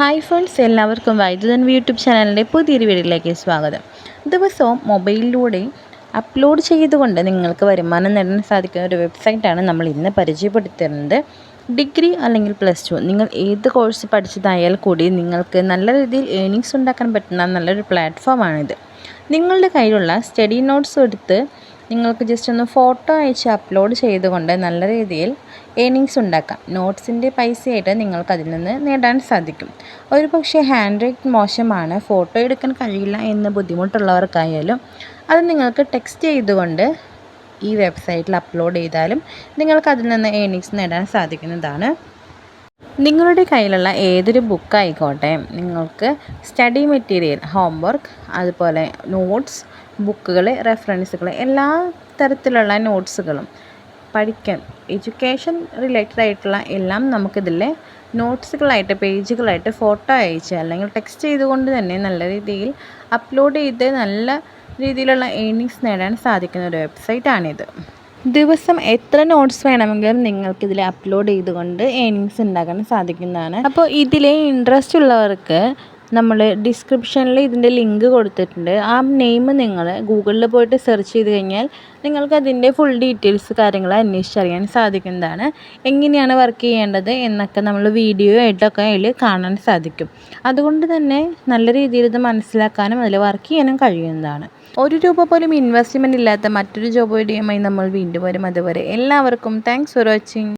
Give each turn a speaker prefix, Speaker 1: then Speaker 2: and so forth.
Speaker 1: Hi friends എല്ലാവർക്കും വൈദ്യുതൻ YouTube ചാനലിന്റെ പുതിയൊരു വീഡിയോയിലേക്ക് സ്വാഗതം. ദിവസവും മൊബൈലിലൂടെ അപ്ലോഡ് ചെയ്തുകൊണ്ട് നിങ്ങൾക്ക് വരുമാനം നേടാൻ സാധിക്കുന്ന ഒരു വെബ്സൈറ്റാണ് നമ്മൾ ഇന്ന് പരിചയപ്പെടുത്തുന്നത് ഡിഗ്രി അല്ലെങ്കിൽ പ്ലസ് ടു നിങ്ങൾ ഏത് കോഴ്സ് പഠിച്ചതായാൽ കൂടി നിങ്ങൾക്ക് നല്ല രീതിയിൽ ഏണിങ്സ് ഉണ്ടാക്കാൻ പറ്റുന്ന നല്ലൊരു പ്ലാറ്റ്ഫോമാണിത് നിങ്ങളുടെ കയ്യിലുള്ള സ്റ്റഡി നോട്ട്സ് എടുത്ത് നിങ്ങൾക്ക് ജസ്റ്റ് ഒന്ന് ഫോട്ടോ അയച്ച് അപ്ലോഡ് ചെയ്തുകൊണ്ട് നല്ല രീതിയിൽ ഏണിങ്സ് ഉണ്ടാക്കാം. നോട്ട്സിന്റെ പൈസയായിട്ട് നിങ്ങൾക്ക് അതിൽ നിന്ന് നേടാൻ സാധിക്കും. ഒരു പക്ഷേ ഹാൻഡ് റൈറ്റ് മോശമാണ് ഫോട്ടോ എടുക്കാൻ കഴിയില്ല എന്ന് ബുദ്ധിമുട്ടുള്ളവർക്കായാലും അത് നിങ്ങൾക്ക് ടെക്സ്റ്റ് ചെയ്തുകൊണ്ട് ഈ വെബ്സൈറ്റിൽ അപ്ലോഡ് ചെയ്താലും നിങ്ങൾക്ക് അതിൽ നിന്ന് ഏണിങ്സ് നേടാൻ സാധിക്കുന്നതാണ്. നിങ്ങളുടെ കയ്യിലുള്ള ഏതൊരു ബുക്കായിക്കോട്ടെ നിങ്ങൾക്ക് സ്റ്റഡി മെറ്റീരിയൽ ഹോംവർക്ക് അതുപോലെ നോട്ട്സ് ബുക്കുകൾ റെഫറൻസുകൾ എല്ലാ തരത്തിലുള്ള നോട്ട്സുകളും പഠിക്കാൻ എഡ്യൂക്കേഷൻ റിലേറ്റഡ് ആയിട്ടുള്ള എല്ലാം നമുക്കിതിൽ നോട്ട്സുകളായിട്ട് പേജുകളായിട്ട് ഫോട്ടോ അയച്ച് അല്ലെങ്കിൽ ടെക്സ്റ്റ് ചെയ്തുകൊണ്ട് തന്നെ നല്ല രീതിയിൽ അപ്ലോഡ് ചെയ്ത് നല്ല രീതിയിലുള്ള ഏണിങ്സ് നേടാൻ സാധിക്കുന്ന ഒരു വെബ്സൈറ്റാണിത്. ദിവസം എത്ര നോട്ട്സ് വേണമെങ്കിലും നിങ്ങൾക്കിതിൽ അപ്ലോഡ് ചെയ്തുകൊണ്ട് ഏണിങ്സ് ഉണ്ടാക്കാൻ സാധിക്കുന്നതാണ്. അപ്പോൾ ഇതിലെ ഇൻട്രസ്റ്റ് ഉള്ളവർക്ക് നമ്മൾ ഡിസ്ക്രിപ്ഷനിൽ ഇതിന്റെ ലിങ്ക് കൊടുത്തിട്ടുണ്ട്. ആ നെയിം നിങ്ങൾ ഗൂഗിളിൽ പോയിട്ട് സെർച്ച് ചെയ്ത് കഴിഞ്ഞാൽ നിങ്ങൾക്ക് അതിന്റെ ഫുൾ ഡീറ്റെയിൽസ് കാര്യങ്ങൾ അന്വേഷിച്ചറിയാൻ സാധിക്കുന്നതാണ്. എങ്ങനെയാണ് വർക്ക് ചെയ്യേണ്ടത് എന്നൊക്കെ നമ്മൾ വീഡിയോ ആയിട്ടൊക്കെ അതിൽ കാണാൻ സാധിക്കും. അതുകൊണ്ട് തന്നെ നല്ല രീതിയിൽ ഇത് മനസ്സിലാക്കാനും അതിൽ വർക്ക് ചെയ്യാനും കഴിയുന്നതാണ്. ഒരു രൂപ പോലും ഇൻവെസ്റ്റ്മെന്റ് ഇല്ലാത്ത മറ്റൊരു ജോബ് വീഡിയോയുമായി നമ്മൾ വീണ്ടും വരും. അതുവരെ എല്ലാവർക്കും താങ്ക്സ് ഫോർ വാച്ചിങ്